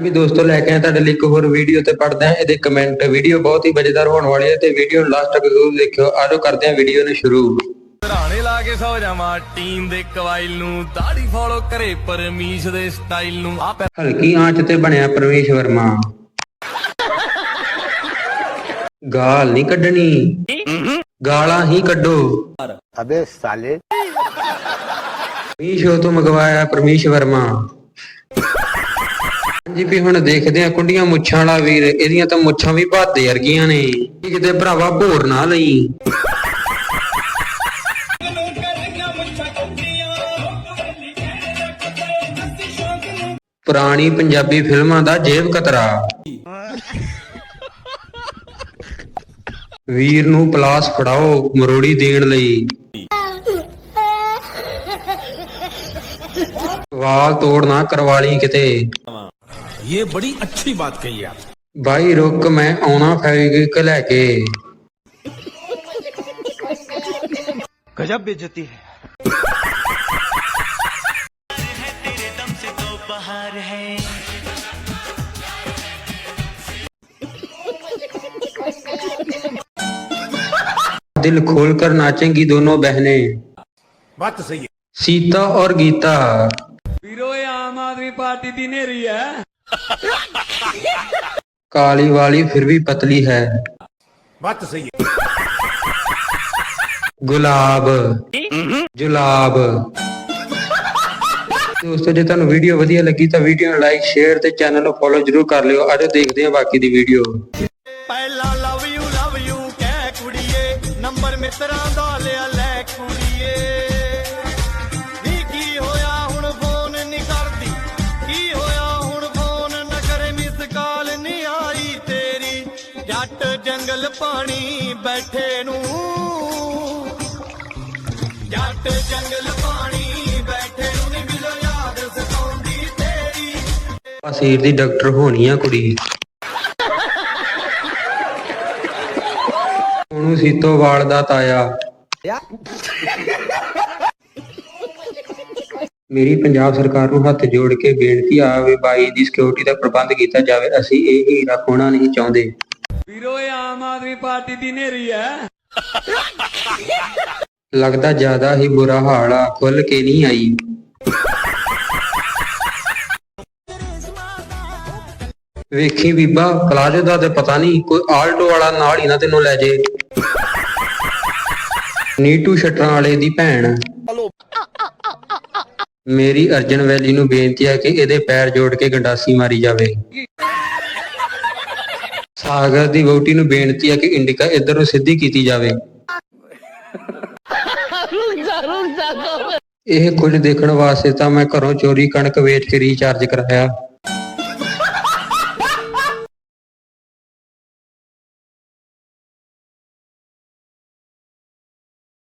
ਵੀ ਦੋਸਤੋ ਲੈ ਕੇ ਆਏ ਤੁਹਾਡੇ ਲਈ ਇੱਕ ਹੋਰ ਵੀਡੀਓ ਤੇ ਪੜਦੇ ਆ ਇਹਦੇ ਕਮੈਂਟ ਵੀਡੀਓ ਬਹੁਤ ਹੀ ਮਜ਼ੇਦਾਰ ਹੋਣ ਵਾਲੀ ਹੈ ਤੇ ਵੀਡੀਓ ਨੂੰ ਲਾਸਟ ਤੱਕ ਜ਼ਰੂਰ ਦੇਖਿਓ। ਆਜੋ ਕਰਦੇ ਆ ਵੀਡੀਓ ਨੂੰ ਸ਼ੁਰੂ। ਧਰਾਣੇ ਲਾ ਕੇ ਸੌ ਜਾਵਾਂ ਟੀਮ ਦੇ ਕਵਾਇਲ ਨੂੰ ਦਾੜੀ ਫੋਲੋ ਕਰੇ ਪਰਮੀਸ਼ ਦੇ ਸਟਾਈਲ ਨੂੰ। ਆ ਹਲਕੀ ਆਂਚ ਤੇ ਬਣਿਆ ਪਰਮੇਸ਼ ਵਰਮਾ। ਗਾਲ ਨਹੀਂ ਕੱਢਣੀ। ਗਾਲਾਂ ਹੀ ਕੱਢੋ। ਅਬੇ ਸਾਲੇ। ਮੀਸ਼ੋ ਤੋਂ ਮੰਗਵਾਇਆ ਪਰਮੇਸ਼ ਵਰਮਾ। ਹਾਂਜੀ ਵੀ ਹੁਣ ਦੇਖਦੇ ਆ ਕੁੰਡੀਆਂ ਮੁੱਛਾਂ ਵਾਲਾ ਵੀਰ, ਇਹਦੀਆਂ ਤਾਂ ਮੁੱਛਾਂ ਵੀ ਭਾਦੇ ਵਰਗੀਆਂ ਨੇ। ਕਿਤੇ ਭਰਾਵਾ ਭੋਰ ਨਾ ਲਈ। ਪੁਰਾਣੀ ਪੰਜਾਬੀ ਫਿਲਮਾਂ ਦਾ ਜੇਬ ਕਤਰਾ। ਵੀਰ ਨੂੰ ਪਲਾਸ ਫੜਾਓ, ਮਰੋੜੀ ਦੇਣ ਲਈ। ਵਾਲ ਤੋੜਨਾ ਕਰਵਾ ਲਈ ਕਿਤੇ। ਇਹ ਬੜੀ ਅੱਛੀ ਬਾਤ ਕਹੀ ਆਪ ਬਾਈ ਰੁਕ ਮੈਂ ਆਉਣਾ ਫੈਵਿਕ ਲੈ ਕੇ ਗਜਬ ਬੇਇੱਜ਼ਤੀ ਹੈ दिल खोलकर नाचेंगी दोनों बहनें ਬਾਤ ਤਾਂ ਸਹੀ ਹੈ सीता और गीता ਵੀਰੋ ਇਹ ਆਮ ਆਦਮੀ ਪਾਰਟੀ ਦੀ ਨੇਰੀ ਹੈ ਕਾਲੀ ਵਾਲੀ ਫਿਰ ਵੀ ਪਤਲੀ ਹੈ। ਬੱਤ ਸਹੀ ਹੈ। ਗੁਲਾਬ। ਜੁਲਾਬ। ਦੋਸਤੋ ਜੇ ਤੁਹਾਨੂੰ ਵੀਡੀਓ ਵਧੀਆ ਲੱਗੀ ਤਾਂ ਵੀਡੀਓ ਨੂੰ ਲਾਈਕ ਸ਼ੇਅਰ ਤੇ ਚੈਨਲ ਨੂੰ ਫੋਲੋ ਜਰੂਰ ਕਰ ਲਿਓ। ਆਜੋ ਦੇਖਦੇ ਹਾਂ ਬਾਕੀ ਦੀ ਵੀਡੀਓ ਪਹਿਲਾ ਲਵ ਯੂ ਲਵ ਯੂ ਕਹਿ ਕੁੜੀਏ। ਨੰਬਰ ਮਿੱਤਰਾਂ ਦਾ ਲਿਆ ਲੈ ਕੁੜੀਏ। ਜੱਟ ਜੰਗਲ ਪਾਣੀ ਬੈਠੇ ਨੂੰ। ਜੱਟ ਜੰਗਲ ਪਾਣੀ ਬੈਠੇ ਨੂੰ ਨਹੀਂ ਮਿਲੋ ਯਾਦ ਸਤਾਉਂਦੀ ਤੇਰੀ। ਅਸੀਰ ਦੀ ਡਾਕਟਰ ਹੋਣੀ ਆ ਕੁੜੀ। ਉਹਨੂੰ ਸੀਤੋਵਾਲ ਦਾ ਤਾਇਆ। ਮੇਰੀ ਪੰਜਾਬ ਸਰਕਾਰ ਨੂੰ ਹੱਥ ਜੋੜ ਕੇ ਬੇਨਤੀ ਆਵੇ ਬਾਈ ਦੀ ਸਿਕਿਉਰਿਟੀ ਦਾ ਪ੍ਰਬੰਧ ਕੀਤਾ ਜਾਵੇ। ਅਸੀਂ ਇਹ ਹੀਰਾ ਖੋਣਾ ਨਹੀਂ ਚਾਹੁੰਦੇ। ਵੀਰੋ, ਇਹ ਆਮ ਆਦਮੀ ਪਾਰਟੀ ਦੀ ਨੇਰੀ ਹੈ। ਲੱਗਦਾ ਜ਼ਿਆਦਾ ਹੀ ਬੁਰਾ ਹਾਲ ਆ, ਖੁੱਲ ਕੇ ਨਹੀਂ ਆਈ। ਵੇਖੀ ਬੀਬਾ, ਪਲਾਜੋ ਦਾ ਤੇ ਪਤਾ ਨਹੀਂ, ਕੋਈ ਆਲਟੋ ਵਾਲਾ ਨਾਲ ਹੀ ਨਾ ਤੈਨੂੰ ਲੈ ਜੇ। ਨੀਟੂ ਸ਼ਟਰਾਂ ਵਾਲੇ ਦੀ ਭੈਣ। ਮੇਰੀ ਅਰਜਨ ਵੈਲੀ ਨੂੰ ਬੇਨਤੀ ਹੈ ਕਿ ਇਹਦੇ ਪੈਰ ਜੋੜ ਕੇ ਗੰਡਾਸੀ ਮਾਰੀ ਜਾਵੇ। ਸਾਗਰ ਦੀ ਵਹੁਟੀ ਨੂੰ ਬੇਨਤੀ ਹੈ ਕਿ ਇੰਡਿਕਾ ਇੱਧਰ ਨੂੰ ਸਿੱਧੀ ਕੀਤੀ ਜਾਵੇ। ਇਹ ਕੁਝ ਦੇਖਣ ਵਾਸਤੇ ਤਾਂ ਮੈਂ ਘਰੋਂ ਚੋਰੀ ਕਣਕ ਵੇਚ ਕੇ ਰੀਚਾਰਜ ਕਰਾਇਆ।